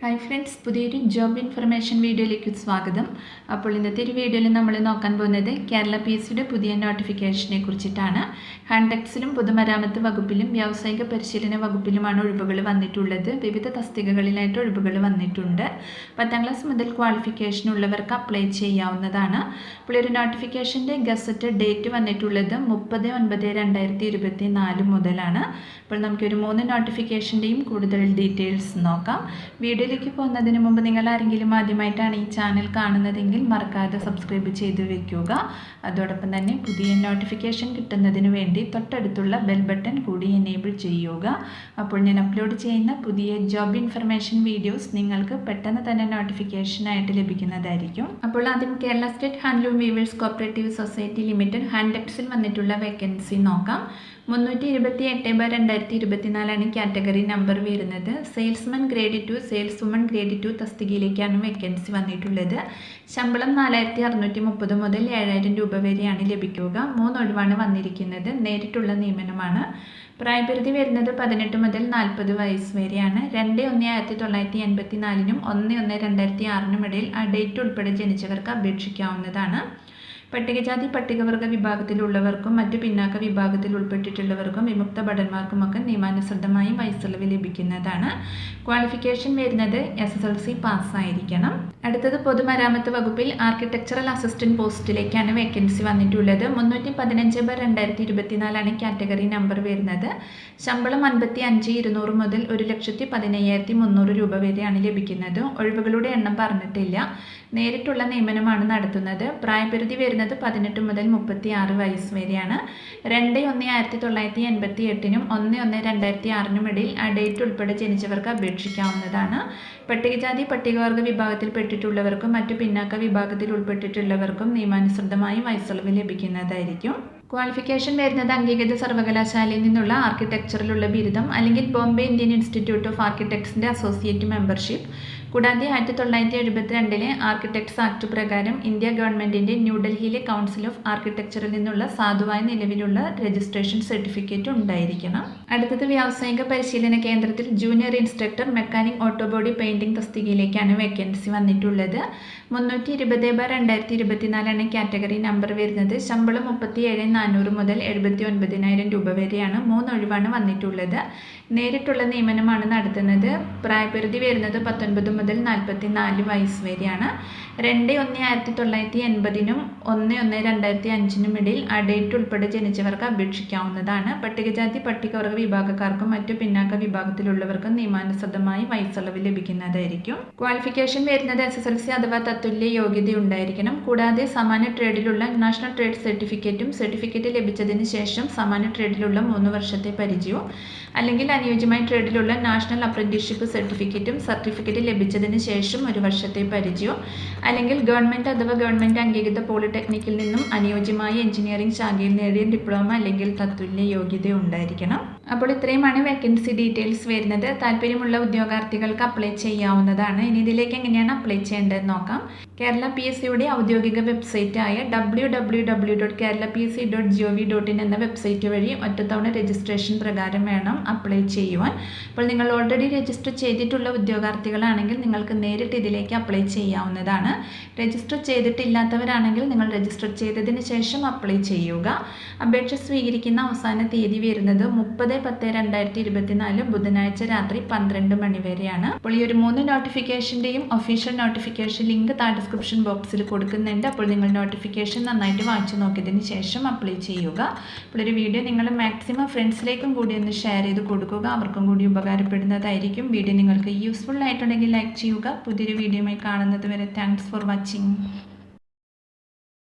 Hi friends പുതിയൊരു job information വീഡിയോയിലേക്ക് സ്വാഗതം. അപ്പോൾ ഇന്നത്തെ ഒരു വീഡിയോയിൽ നമ്മൾ നോക്കാൻ പോകുന്നത് കേരള പി സിയുടെ പുതിയ നോട്ടിഫിക്കേഷനെ കുറിച്ചിട്ടാണ്. ഹാൻഡക്സിലും പൊതുമരാമത്ത് വകുപ്പിലും വ്യാവസായിക പരിശീലന വകുപ്പിലുമാണ് ഒഴിവുകൾ വന്നിട്ടുള്ളത്. വിവിധ തസ്തികകളിലായിട്ട് ഒഴിവുകൾ വന്നിട്ടുണ്ട്. പത്താം ക്ലാസ് മുതൽ ക്വാളിഫിക്കേഷൻ ഉള്ളവർക്ക് അപ്ലൈ ചെയ്യാവുന്നതാണ്. അപ്പോൾ ഒരു നോട്ടിഫിക്കേഷന്റെ ഗസറ്റ് ഡേറ്റ് വന്നിട്ടുള്ളത് മുപ്പത് ഒൻപത് രണ്ടായിരത്തി ഇരുപത്തി നാല് മുതലാണ്. അപ്പോൾ നമുക്കൊരു മൂന്ന് നോട്ടിഫിക്കേഷന്റെയും കൂടുതൽ ഡീറ്റെയിൽസ് നോക്കാം. വീഡിയോയിലേക്ക് പോകുന്നതിന് മുമ്പ് നിങ്ങൾ ആരെങ്കിലും ആദ്യമായിട്ടാണ് ഈ ചാനൽ കാണുന്നതെങ്കിൽ മറക്കാതെ സബ്സ്ക്രൈബ് ചെയ്ത് വെക്കുക. അതോടൊപ്പം തന്നെ പുതിയ നോട്ടിഫിക്കേഷൻ കിട്ടുന്നതിന് വേണ്ടി തൊട്ടടുത്തുള്ള ബെൽ ബട്ടൺ കൂടി എനേബിൾ ചെയ്യുക. അപ്പോൾ ഞാൻ അപ്ലോഡ് ചെയ്യുന്ന പുതിയ ജോബ് ഇൻഫർമേഷൻ വീഡിയോസ് നിങ്ങൾക്ക് പെട്ടെന്ന് തന്നെ നോട്ടിഫിക്കേഷനായിട്ട് ലഭിക്കുന്നതായിരിക്കും. അപ്പോൾ ആദ്യം Kerala state handloom weavers cooperative society limited ഹാൻഡെക്സിൽ വന്നിട്ടുള്ള വേക്കൻസി നോക്കാം. മുന്നൂറ്റി ഇരുപത്തി എട്ട് ബൈ രണ്ടായിരത്തി ഇരുപത്തിനാലാണ് കാറ്റഗറി നമ്പർ വരുന്നത്. Salesman grade two sales woman grade two തസ്തികയിലേക്കാണ് vacancy വന്നിട്ടുള്ളത്. ശമ്പളം നാലായിരത്തി അറുന്നൂറ്റി മുപ്പത് മുതൽ ഏഴായിരം രൂപ വരെയാണ് ലഭിക്കുക. മൂന്നൊഴിവാണ് വന്നിരിക്കുന്നത്. നേരിട്ടുള്ള നിയമനമാണ്. പ്രായപരിധി വരുന്നത് പതിനെട്ട് മുതൽ നാൽപ്പത് വയസ്സ് വരെയാണ്. രണ്ട് ഒന്ന് ആയിരത്തി തൊള്ളായിരത്തി എൺപത്തി നാലിനും ഒന്ന് ഒന്ന് രണ്ടായിരത്തി ആറിനും ഇടയിൽ ആ ഡേറ്റ് ഉൾപ്പെടെ ജനിച്ചവർക്ക് അപേക്ഷിക്കാവുന്നതാണ്. പട്ടികജാതി പട്ടികവർഗ വിഭാഗത്തിലുള്ളവർക്കും മറ്റു പിന്നാക്ക വിഭാഗത്തിൽ ഉൾപ്പെട്ടിട്ടുള്ളവർക്കും വിമുക്ത ഭടന്മാർക്കുമൊക്കെ നിയമാനുസൃതമായി വയസ്സിളവ് ലഭിക്കുന്നതാണ്. ക്വാളിഫിക്കേഷൻ വരുന്നത് എസ് എസ് എൽ സി പാസ്സായിരിക്കണം അടുത്തത് പൊതുമരാമത്ത് വകുപ്പിൽ ആർക്കിടെക്ചറൽ അസിസ്റ്റന്റ് പോസ്റ്റിലേക്കാണ് വേക്കൻസി വന്നിട്ടുള്ളത്. മുന്നൂറ്റി പതിനഞ്ച് ബൈ രണ്ടായിരത്തി ഇരുപത്തിനാലാണ് കാറ്റഗറി നമ്പർ വരുന്നത്. ശമ്പളം അൻപത്തി അഞ്ച് ഇരുന്നൂറ് മുതൽ ഒരു ലക്ഷത്തി പതിനയ്യായിരത്തി മുന്നൂറ് രൂപ വരെയാണ് ലഭിക്കുന്നത്. ഒഴിവുകളുടെ എണ്ണം പറഞ്ഞിട്ടില്ല. നേരിട്ടുള്ള നിയമനമാണ് നടത്തുന്നത്. പ്രായപരിധി വരുന്നത് പതിനെട്ട് മുതൽ മുപ്പത്തി ആറ് വയസ്സ് വരെയാണ്. രണ്ട് ഒന്ന് ആയിരത്തി തൊള്ളായിരത്തി എൺപത്തി എട്ടിനും ഒന്ന് ഒന്ന് രണ്ടായിരത്തി ആറിനും ഇടയിൽ ആ ഡേറ്റ് ഉൾപ്പെടെ ജനിച്ചവർക്ക് അപേക്ഷിക്കാവുന്നതാണ്. പട്ടികജാതി പട്ടികവർഗ വിഭാഗത്തിൽ പെട്ടിട്ടുള്ളവർക്കും മറ്റു പിന്നാക്ക വിഭാഗത്തിൽ ഉൾപ്പെട്ടിട്ടുള്ളവർക്കും നിയമാനുസൃതമായി വയസ്സുളവ് ലഭിക്കുന്നതായിരിക്കും. ക്വാളിഫിക്കേഷൻ വരുന്നത് അംഗീകൃത സർവകലാശാലയിൽ നിന്നുള്ള ആർക്കിടെക്ചറിലുള്ള ബിരുദം അല്ലെങ്കിൽ ബോംബെ ഇന്ത്യൻ ഇൻസ്റ്റിറ്റ്യൂട്ട് ഓഫ് ആർക്കിടെക്ട്സിന്റെ അസോസിയേറ്റ് മെമ്പർഷിപ്പ് കൂടാതെ ആയിരത്തി തൊള്ളായിരത്തി എഴുപത്തിരണ്ടിലെ ആർക്കിടെക്ട്സ് ആക്ട് പ്രകാരം ഇന്ത്യ ഗവൺമെന്റിന്റെ ന്യൂഡൽഹിയിലെ കൗൺസിൽ ഓഫ് ആർക്കിടെക്ചറിൽ നിന്നുള്ള സാധുവായ നിലവിലുള്ള രജിസ്ട്രേഷൻ സർട്ടിഫിക്കറ്റ് ഉണ്ടായിരിക്കണം. അടുത്തത് വ്യാവസായിക പരിശീലന കേന്ദ്രത്തിൽ junior instructor mechanic auto body painting തസ്തികയിലേക്കാണ് vacancy വന്നിട്ടുള്ളത്. മുന്നൂറ്റി ഇരുപത് ബാർ രണ്ടായിരത്തി ഇരുപത്തിനാലാണ് കാറ്റഗറി നമ്പർ വരുന്നത്. ശമ്പളം മുപ്പത്തി ഏഴ് നാനൂറ് മുതൽ എഴുപത്തി ഒൻപതിനായിരം രൂപ വരെയാണ് മൂന്നൊഴിവാണ് വന്നിട്ടുള്ളത്. നേരിട്ടുള്ള നിയമനമാണ് നടത്തുന്നത്. പ്രായപരിധി വരുന്നത് പത്തൊൻപത് മുതൽ നാൽപ്പത്തി നാല് വയസ്സ് വരെയാണ്. രണ്ട് ഒന്ന് ആയിരത്തി തൊള്ളായിരത്തി എൺപതിനും ഒന്ന് ഒന്ന് രണ്ടായിരത്തി അഞ്ചിനും ഇടയിൽ ആ ഡേറ്റ് ഉൾപ്പെടെ ജനിച്ചവർക്ക് അപേക്ഷിക്കാവുന്നതാണ്. പട്ടികജാതി പട്ടികവർഗ വിഭാഗക്കാർക്കും മറ്റു പിന്നാക്ക വിഭാഗത്തിലുള്ളവർക്കും നിയമാനുസൃതമായി വയസ്സളവ് ലഭിക്കുന്നതായിരിക്കും. ക്വാളിഫിക്കേഷൻ വരുന്നത് എസ് എസ് എൽ സി അഥവാ തത്തുല്യ യോഗ്യത ഉണ്ടായിരിക്കണം. കൂടാതെ സമാന ട്രേഡിലുള്ള നാഷണൽ ട്രേഡ് സർട്ടിഫിക്കറ്റും സർട്ടിഫിക്കറ്റ് ലഭിച്ചതിന് ശേഷം സമാന ട്രേഡിലുള്ള മൂന്ന് വർഷത്തെ പരിചയവും അല്ലെങ്കിൽ അനുയോജ്യമായ ട്രേഡിലുള്ള നാഷണൽ അപ്രന്റീസ്ഷിപ്പ് സർട്ടിഫിക്കറ്റും സർട്ടിഫിക്കറ്റ് ലഭിച്ചതിന് ശേഷം ഒരു വർഷത്തെ പരിചയം. അല്ലെങ്കിൽ ഗവൺമെന്റ് അഥവാ ഗവൺമെന്റ് അംഗീകൃത പോളിടെക്നിക്കിൽ നിന്നും അനുയോജ്യമായ എഞ്ചിനീയറിംഗ് ശാഖയിൽ നേടിയ ഡിപ്ലോമ അല്ലെങ്കിൽ തത്തുല്യ യോഗ്യത ഉണ്ടായിരിക്കണം. അപ്പോൾ ഇത്രയുമാണ് വേക്കൻസി ഡീറ്റെയിൽസ് വരുന്നത്. താല്പര്യമുള്ള ഉദ്യോഗാർത്ഥികൾക്ക് അപ്ലൈ ചെയ്യാവുന്നതാണ്. ഇനി ഇതിലേക്ക് എങ്ങനെയാണ് അപ്ലൈ ചെയ്യേണ്ടതെന്ന് നോക്കാം. കേരള പി എസ് സിയുടെ ഔദ്യോഗിക വെബ്സൈറ്റായ W W W dot Kerala P S C dot G O V dot in എന്ന വെബ്സൈറ്റ് വഴി ഒറ്റത്തവണ രജിസ്ട്രേഷൻ പ്രകാരം വേണം അപ്ലൈ ചെയ്യുവാൻ. അപ്പോൾ നിങ്ങൾ ഓൾറെഡി രജിസ്റ്റർ ചെയ്തിട്ടുള്ള ഉദ്യോഗാർത്ഥികളാണെങ്കിൽ നിങ്ങൾക്ക് നേരിട്ട് ഇതിലേക്ക് അപ്ലൈ ചെയ്യാവുന്നതാണ്. രജിസ്റ്റർ ചെയ്തിട്ടില്ലാത്തവരാണെങ്കിൽ നിങ്ങൾ രജിസ്റ്റർ ചെയ്തതിന് ശേഷം അപ്ലൈ ചെയ്യുക. അപേക്ഷ സ്വീകരിക്കുന്ന അവസാന തീയതി വരുന്നത് മുപ്പത് പത്ത് രണ്ടായിരത്തി ഇരുപത്തിനാല് ബുധനാഴ്ച രാത്രി പന്ത്രണ്ട് മണി വരെയാണ്. അപ്പോൾ ഈ ഒരു മൂന്ന് നോട്ടിഫിക്കേഷന്റെയും ഒഫീഷ്യൽ നോട്ടിഫിക്കേഷൻ ലിങ്ക് താഴെ ഡിസ്ക്രിപ്ഷൻ ബോക്സിൽ കൊടുക്കുന്നുണ്ട്. അപ്പോൾ നിങ്ങൾ നോട്ടിഫിക്കേഷൻ നന്നായിട്ട് വായിച്ചു നോക്കിയതിന് ശേഷം അപ്ലൈ ചെയ്യുക. അപ്പോൾ ഒരു വീഡിയോ നിങ്ങൾ മാക്സിമം ഫ്രണ്ട്സിലേക്കും കൂടി ഒന്ന് ഷെയർ ചെയ്ത് കൊടുക്കുക. അവർക്കും കൂടി ഉപകാരപ്പെടുന്നതായിരിക്കും. വീഡിയോ നിങ്ങൾക്ക് യൂസ്ഫുൾ ആയിട്ടുണ്ടെങ്കിൽ ലൈക്ക് ചെയ്യുക. പുതിയൊരു വീഡിയോയുമായി കാണുന്നത് വരെ താങ്ക്സ് ഫോർ വാച്ചിങ്